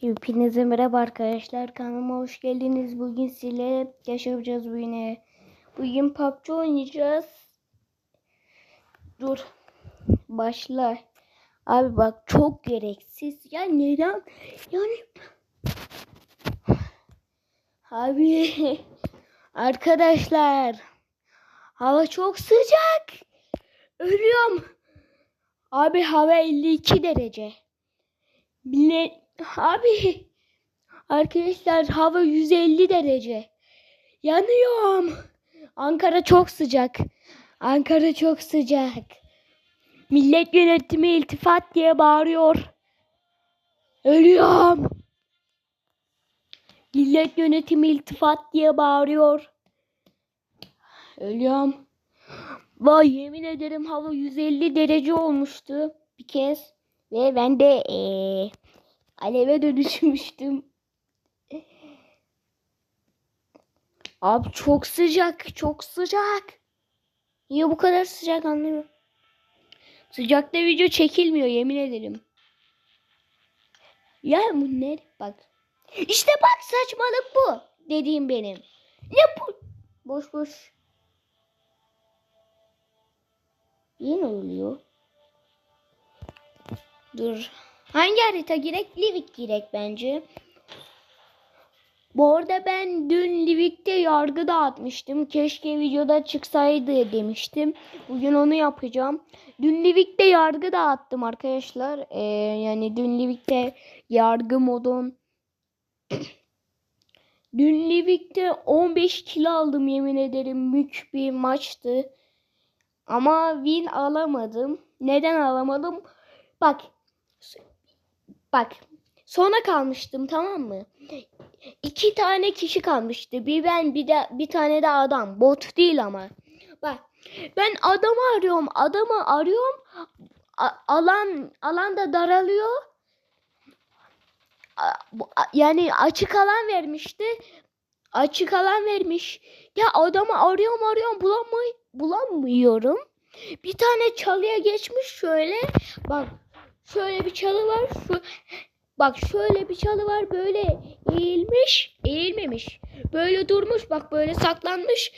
Hepinize merhaba arkadaşlar. Kanalıma hoş geldiniz. Bugün sizinle yaşayacağız bu yine. Bugün PUBG oynayacağız. Dur. Başla. Abi bak çok gereksiz. Ya neden? Yani Abi arkadaşlar hava çok sıcak. Ölüyorum. Abi hava 52 derece. Bile abi arkadaşlar hava 150 derece. Yanıyorum. Ankara çok sıcak. Ankara çok sıcak. Millet yönetimi iltifat diye bağırıyor. Ölüyorum. Millet yönetimi iltifat diye bağırıyor. Ölüyorum. Vay yemin ederim hava 150 derece olmuştu bir kez. Ve ben de eee, aleve dönüşmüştüm. Abi çok sıcak, çok sıcak. Niye bu kadar sıcak anlamıyorum. Sıcakta video çekilmiyor yemin ederim. Ya bu ne? Bak. İşte bak saçmalık bu. Dediğim benim. Ne bu? Boş boş. Yine oluyor. Dur. Hangi harita girek? Livik girek bence. Bu arada ben dün Livik'te yargı dağıtmıştım. Keşke videoda çıksaydı demiştim. Bugün onu yapacağım. Dün Livik'te yargı dağıttım arkadaşlar. Ee, yani dün Livik'te yargı modun Dün Livik'te 15 kilo aldım yemin ederim. Mük bir maçtı. Ama win alamadım. Neden alamadım? Bak. Bak. Sona kalmıştım tamam mı? İki tane kişi kalmıştı. Bir ben bir de bir tane de adam. Bot değil ama. Bak. Ben adamı arıyorum. Adamı arıyorum. A- alan alan da daralıyor. Yani açık alan vermişti. Açık alan vermiş. Ya adamı arıyorum arıyorum bulamay bulamıyorum. Bir tane çalıya geçmiş şöyle. Bak şöyle bir çalı var. Şu Bak şöyle bir çalı var böyle eğilmiş, eğilmemiş. Böyle durmuş bak böyle saklanmış.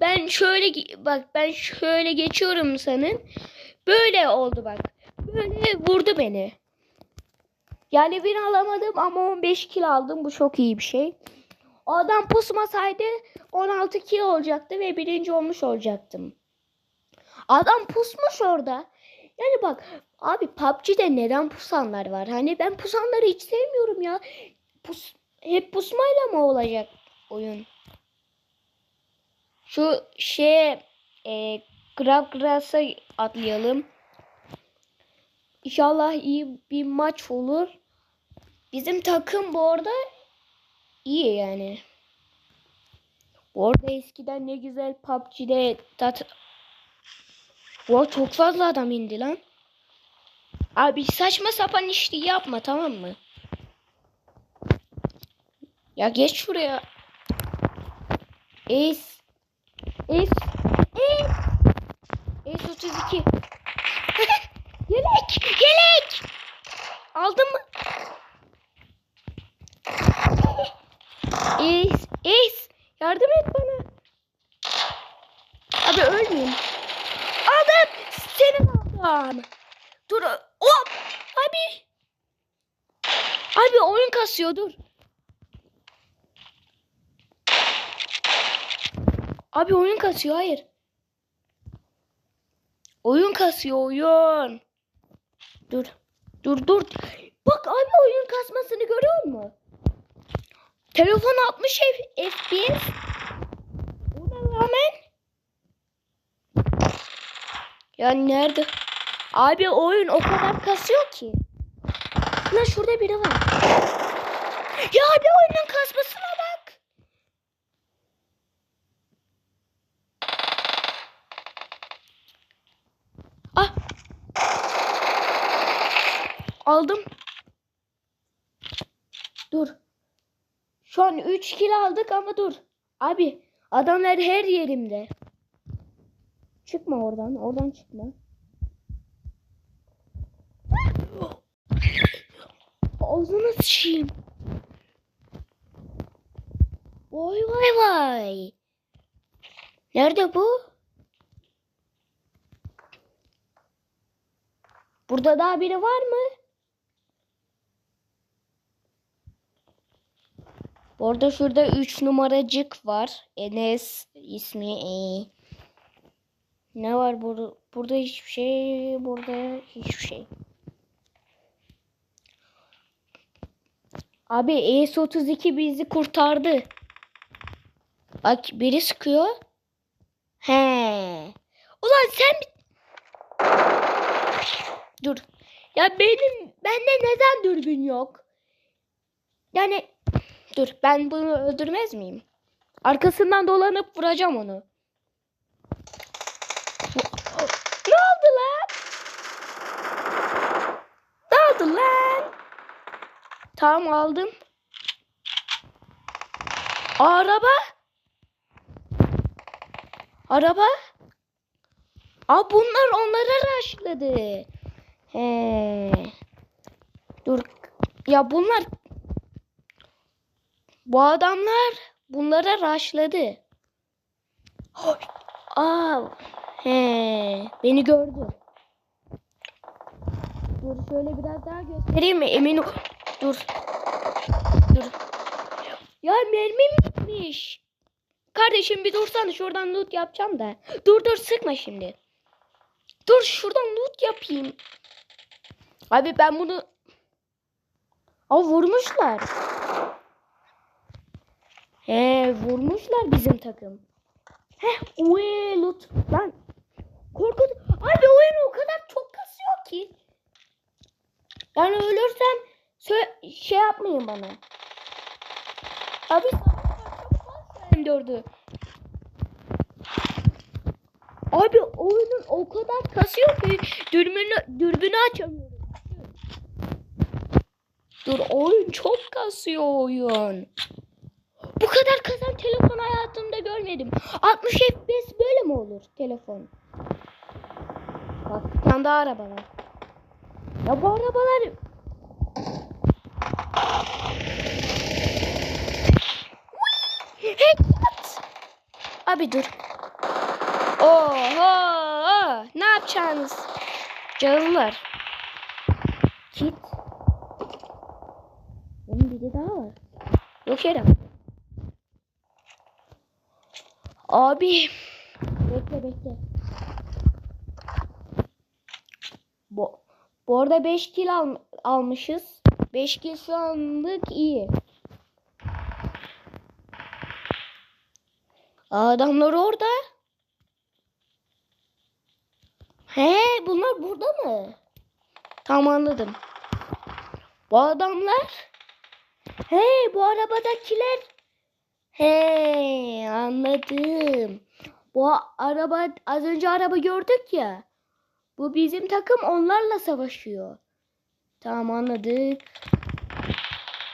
Ben şöyle bak ben şöyle geçiyorum senin. Böyle oldu bak. Böyle vurdu beni. Yani bir alamadım ama 15 kilo aldım. Bu çok iyi bir şey. O adam pusmasaydı 16 kilo olacaktı ve birinci olmuş olacaktım. Adam pusmuş orada. Yani bak abi PUBG'de neden pusanlar var? Hani ben pusanları hiç sevmiyorum ya. Pus, hep pusmayla mı olacak oyun? Şu şey e, Grab Grass'a atlayalım. İnşallah iyi bir maç olur. Bizim takım bu arada iyi yani. Bu arada eskiden ne güzel PUBG'de tat... Wow, çok fazla adam indi lan. Abi saçma sapan işi yapma tamam mı? Ya geç şuraya. Ace. Ace. Ace. Ace 32. yelek. Yelek. Aldın mı? Ace. Ace. Yardım et bana. Abi ölmeyeyim. Aldım. Senin aldım. Dur. Hop. Abi. Abi oyun kasıyor dur. Abi oyun kasıyor hayır. Oyun kasıyor oyun. Dur. Dur dur. Bak abi oyun kasmasını görüyor musun? Telefon 60 F- FPS. Ona rağmen. Ya nerede? Abi oyun o kadar kasıyor ki. Lan şurada biri var. Ya abi oyunun kasmasına bak. Ah. Aldım. Dur. Şu an 3 kill aldık ama dur. Abi adamlar her yerimde. Çıkma oradan. Oradan çıkma. bakayım. Vay vay vay. Nerede bu? Burada daha biri var mı? Bu şurada 3 numaracık var. Enes ismi. Ee, ne var burada? Burada hiçbir şey. Burada hiçbir şey. Abi ES32 bizi kurtardı. Bak biri sıkıyor. He. Ulan sen. Dur. Ya benim bende neden dürbün yok? Yani dur ben bunu öldürmez miyim? Arkasından dolanıp vuracağım onu. Ne oldu lan? Ne oldu lan? Tamam aldım. Araba. Araba. Aa bunlar onlara raşladı. He. Dur. Ya bunlar bu adamlar bunlara raşladı. Hoy. Aa. He. Beni gördü. Dur şöyle biraz daha göstereyim mi? Emin ol. Dur. Dur. Ya mermim bitmiş. Kardeşim bir dursana şuradan loot yapacağım da. Dur dur sıkma şimdi. Dur şuradan loot yapayım. Abi ben bunu... Aa vurmuşlar. He vurmuşlar bizim takım. Heh uee loot. Lan korkut. Abi oyun o kadar çok kasıyor ki. Yani ölürsem şey yapmayın bana. Abi M4'ü. Abi oyunun o kadar kasıyor ki dürbünü, dürbünü açamıyorum. Dur oyun çok kasıyor oyun. Bu kadar kasan telefon hayatımda görmedim. 60 FPS böyle mi olur telefon? Bak bir tane daha araba var. Ya bu arabalar. Abi dur. Oho! Ne yapacaksınız? Canlılar. Kit. Bunun biri daha var. Yok yere. Abi. Bekle bekle. Bu, bu arada 5 kill al, almışız. 5 kill şu anlık iyi. Adamlar orada. He bunlar burada mı? Tamam anladım. Bu adamlar. He bu arabadakiler. He anladım. Bu araba az önce araba gördük ya. Bu bizim takım onlarla savaşıyor. Tamam anladık.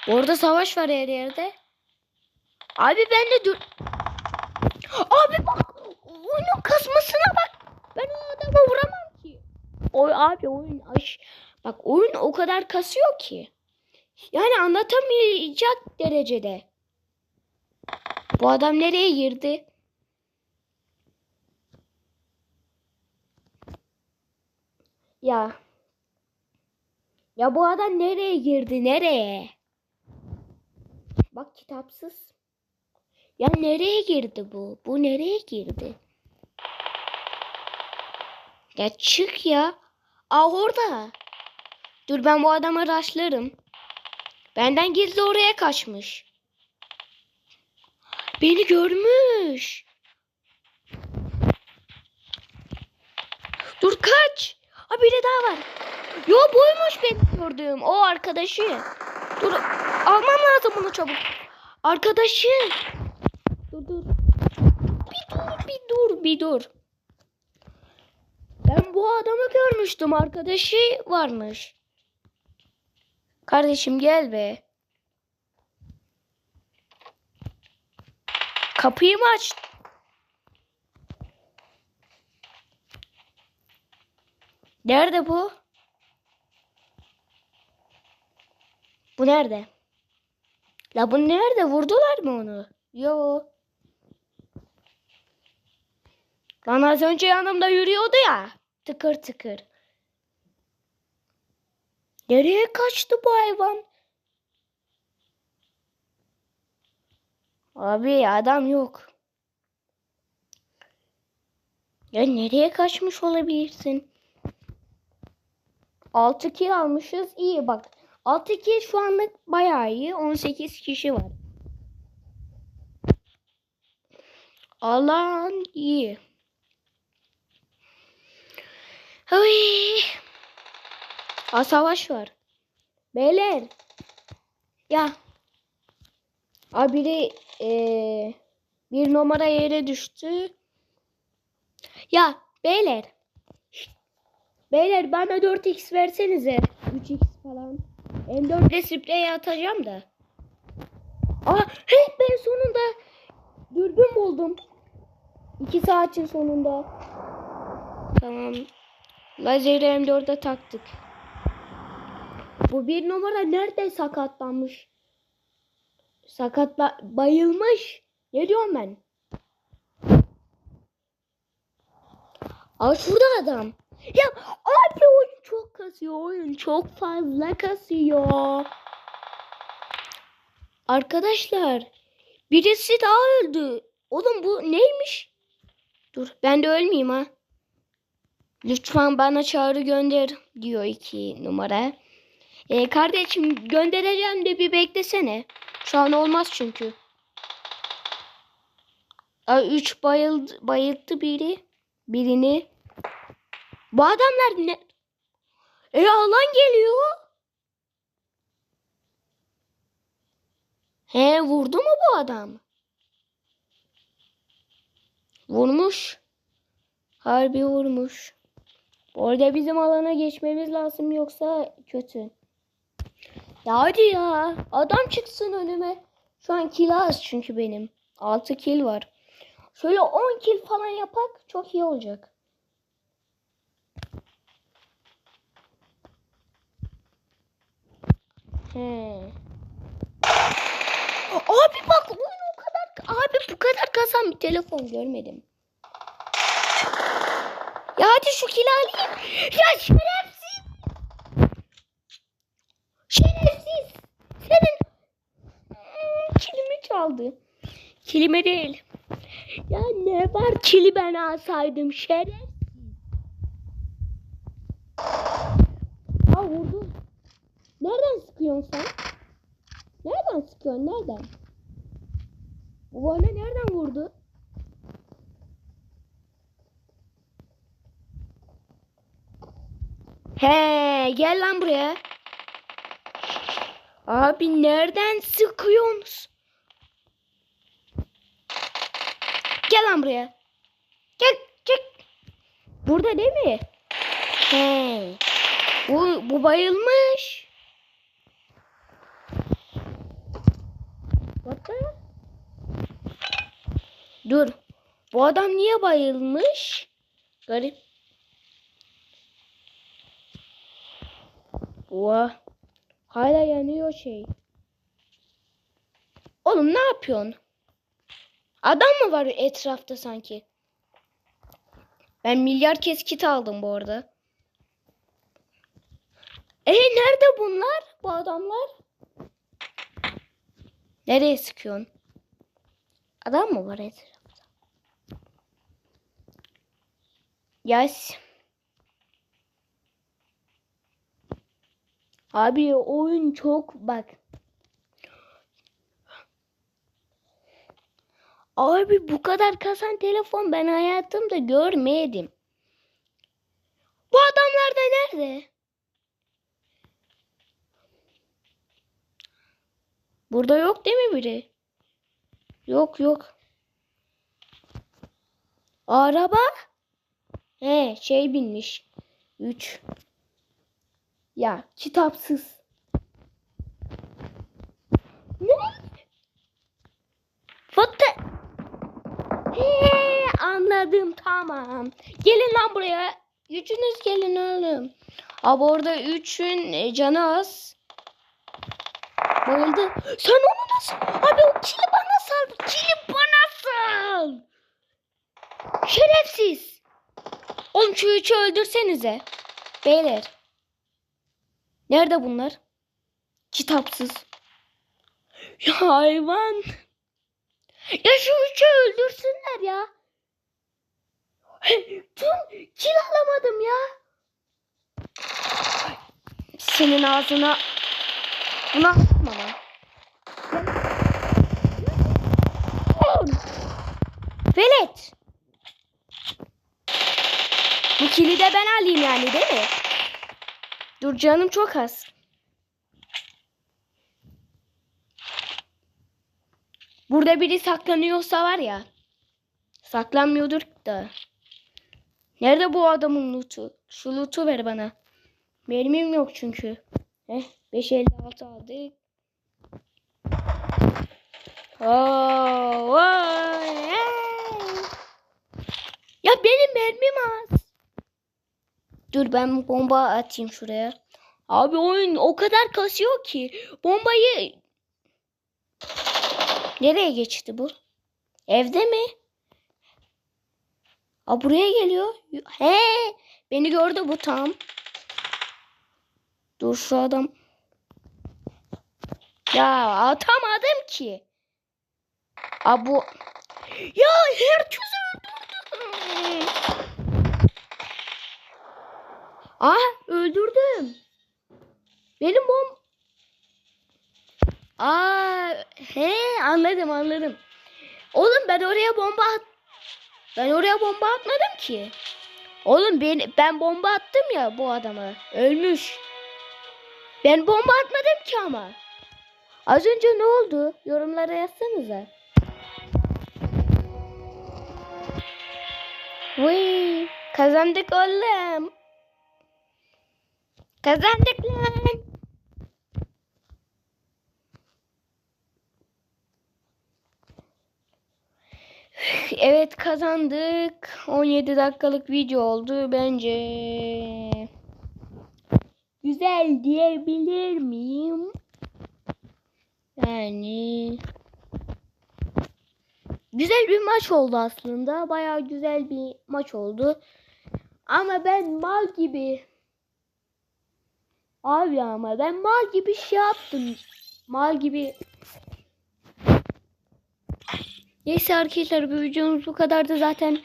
Orada savaş var her yerde. Abi ben de dur. Abi bak oyunun kasmasına bak. Ben o adama vuramam ki. Oy abi oyun aş bak oyun o kadar kasıyor ki. Yani anlatamayacak derecede. Bu adam nereye girdi? Ya. Ya bu adam nereye girdi? Nereye? Bak kitapsız. Ya nereye girdi bu? Bu nereye girdi? Ya çık ya. Aa orada. Dur ben bu adamı raşlarım. Benden gizli oraya kaçmış. Beni görmüş. Dur kaç. Ha biri daha var. Yo buymuş benim gördüğüm. O arkadaşı. Dur almam lazım bunu çabuk. Arkadaşı. Dur dur. Bir dur bir dur bir dur. Ben bu adamı görmüştüm. Arkadaşı varmış. Kardeşim gel be. Kapıyı mı aç? Nerede bu? Bu nerede? La bu nerede? Vurdular mı onu? Yo. Lan az önce yanımda yürüyordu ya. Tıkır tıkır. Nereye kaçtı bu hayvan? Abi adam yok. Ya nereye kaçmış olabilirsin? 6 kill almışız. İyi bak. 6 kill şu anlık bayağı iyi. 18 kişi var. Allah'ın iyi. Ay. Aa, savaş var. Beyler. Ya. Abi biri eee, bir numara yere düştü. Ya beyler. Beyler bana 4x versenize. 3x falan. M4'le sprey atacağım da. Aa, hey ben sonunda dürbün buldum. 2 saatin sonunda. Tamam. Lazeri M4'e taktık. Bu bir numara nerede sakatlanmış? Sakatla bayılmış. Ne diyorum ben? Aa şurada adam. Ya abi oyun çok kasıyor. Oyun çok fazla kasıyor. Arkadaşlar birisi daha öldü. Oğlum bu neymiş? Dur ben de ölmeyeyim ha. Lütfen bana çağrı gönder diyor iki numara. Ee, kardeşim göndereceğim de bir beklesene. Şu an olmaz çünkü. Aa, üç bayıldı, bayılttı biri. Birini. Bu adamlar ne? E alan geliyor. He vurdu mu bu adam? Vurmuş. Harbi vurmuş. Orada bizim alana geçmemiz lazım yoksa kötü. Ya hadi ya. Adam çıksın önüme. Şu an kill az çünkü benim. 6 kill var. Şöyle 10 kill falan yapak çok iyi olacak. He. Abi bak oyun o kadar abi bu kadar kasan bir telefon görmedim. Ya hadi şu kili alayım. Ya şerefsiz. Şerefsiz. Senin kilimi çaldı. Kilime değil. Ya ne var kili ben alsaydım şerefsiz. Aa vurdu. Nereden sıkıyorsun sen? Nereden sıkıyorsun? Nereden? Bu bana nereden vurdu? He, gel lan buraya. Abi nereden sıkıyorsunuz? Gel lan buraya. Gel, gel. Burada değil mi? He. Bu, bu bayılmış. What the? Dur. Bu adam niye bayılmış? Garip. Oha. Hala yanıyor şey. Oğlum ne yapıyorsun? Adam mı var etrafta sanki? Ben milyar kez kit aldım bu arada. E nerede bunlar? Bu adamlar? Nereye sıkıyorsun? Adam mı var etrafta? Yes. Abi oyun çok bak. Abi bu kadar kasan telefon ben hayatımda görmedim. Bu adamlar da nerede? Burada yok değil mi biri? Yok yok. Araba? He şey binmiş. 3. Ya kitapsız. Ne? What? He, anladım tamam. Gelin lan buraya. Üçünüz gelin oğlum. Abi orada üçün e, canı az. Bayıldı. Sen onu nasıl? Abi o kili bana sal. Kili bana sal. Şerefsiz. Oğlum şu üçü öldürsenize. Beyler. Nerede bunlar? Kitapsız. Ya hayvan. Ya şu üçü öldürsünler ya. Tüm kil alamadım ya. Senin ağzına buna lan. Velet. Bu kili de ben alayım yani değil mi? Dur canım çok az. Burada biri saklanıyorsa var ya. Saklanmıyordur da. Nerede bu adamın lootu? Şu lootu ver bana. Mermim yok çünkü. Heh, 556 aldık. Oo, vay, hey. Ya benim mermim az. Dur ben bomba atayım şuraya. Abi oyun o kadar kasıyor ki bombayı nereye geçti bu? Evde mi? Aa buraya geliyor. He, beni gördü bu tam. Dur şu adam. Ya atamadım ki. Aa bu. Ya herkesi öldürdüm. Ah öldürdüm. Benim bom... Aa he anladım anladım. Oğlum ben oraya bomba at... Ben oraya bomba atmadım ki. Oğlum ben, ben bomba attım ya bu adama. Ölmüş. Ben bomba atmadım ki ama. Az önce ne oldu? Yorumlara yazsanıza. Vay, kazandık oğlum. Kazandık lan. Evet kazandık. 17 dakikalık video oldu bence. Güzel diyebilir miyim? Yani güzel bir maç oldu aslında. Bayağı güzel bir maç oldu. Ama ben mal gibi Abi ama ben mal gibi şey yaptım. Mal gibi Neyse arkadaşlar bu videomuz bu kadardı zaten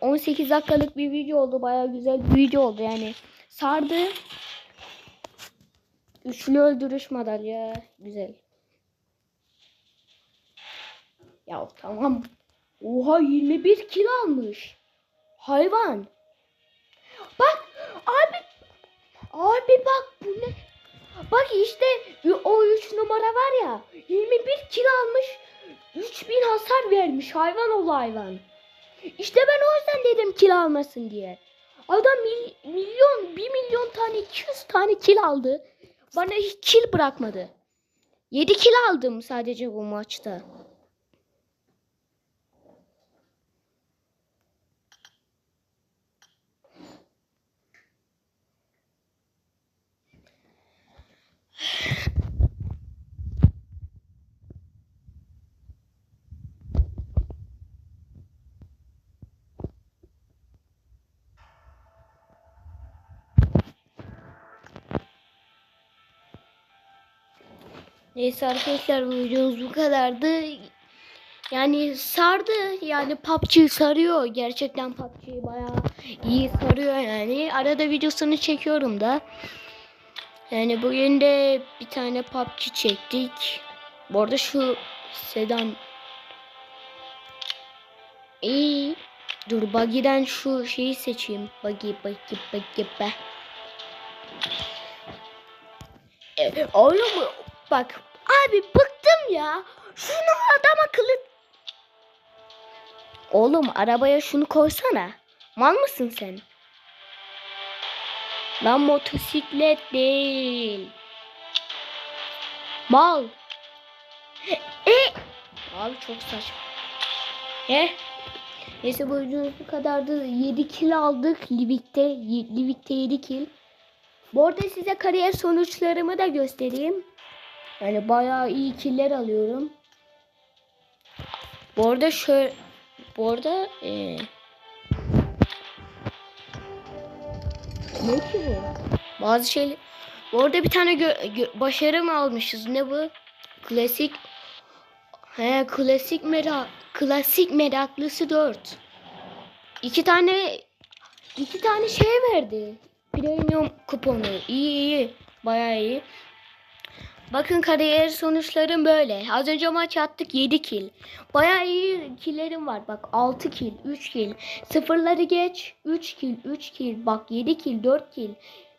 18 dakikalık bir video oldu. Baya güzel bir video oldu yani. Sardı. Üçlü öldürüş madalya. Güzel. Ya tamam. Oha 21 kilo almış. Hayvan. Bak abi. Abi bak bu ne? Bak işte o 3 numara var ya. 21 kilo almış. 3000 hasar vermiş hayvan ol hayvan. İşte ben o yüzden dedim kil almasın diye. Adam mil, milyon, 1 milyon tane, 200 tane kil aldı. Bana hiç kil bırakmadı. 7 kil aldım sadece bu maçta. Neyse arkadaşlar videomuz bu kadardı. Yani sardı yani PUBG sarıyor. Gerçekten PUBG bayağı iyi sarıyor yani. Arada videosunu çekiyorum da. Yani bugün de bir tane PUBG çektik. Bu arada şu sedan İyi. Dur buggy'den şu şeyi seçeyim. Buggy buggy buggy be. E, oğlum bak abi bıktım ya. Şunu adam akıllı. Oğlum arabaya şunu koysana. Mal mısın sen? Lan motosiklet değil. Mal. E. Abi çok saçma. E. Neyse bu videomuz bu kadardı. 7 kill aldık Livik'te. Livik'te 7 kill. Bu arada size kariyer sonuçlarımı da göstereyim. Yani bayağı iyi killer alıyorum. Bu arada şöyle bu arada e, ne ki bu? Bazı şeyler bu arada bir tane gö- gö- başarı mı almışız? Ne bu? Klasik He klasik merak klasik meraklısı 4. İki tane iki tane şey verdi. Premium kuponu. İyi iyi. Bayağı iyi. Bakın kariyer sonuçlarım böyle. Az önce maç attık 7 kill. Bayağı iyi killerim var. Bak 6 kill, 3 kill. Sıfırları geç. 3 kill, 3 kill. Bak 7 kill, 4 kill.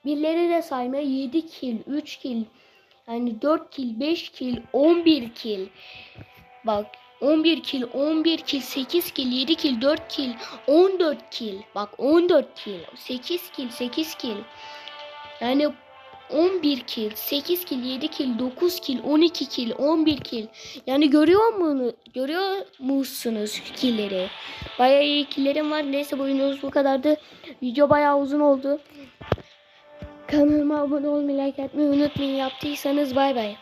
Birleri de sayma 7 kill, 3 kill. Yani 4 kill, 5 kill, 11 kill. Bak 11 kill, 11 kill, 8 kill, 7 kill, 4 kill, 14 kill. Bak 14 kill, 8 kill, 8 kill. Yani 11 kill, 8 kill, 7 kill, 9 kill, 12 kill, 11 kill. Yani görüyor musunuz? Görüyor musunuz killleri? Bayağı iyi killerim var. Neyse bu videomuz bu kadardı. Video bayağı uzun oldu. Kanalıma abone olmayı, like atmayı unutmayın. Yaptıysanız bay bay.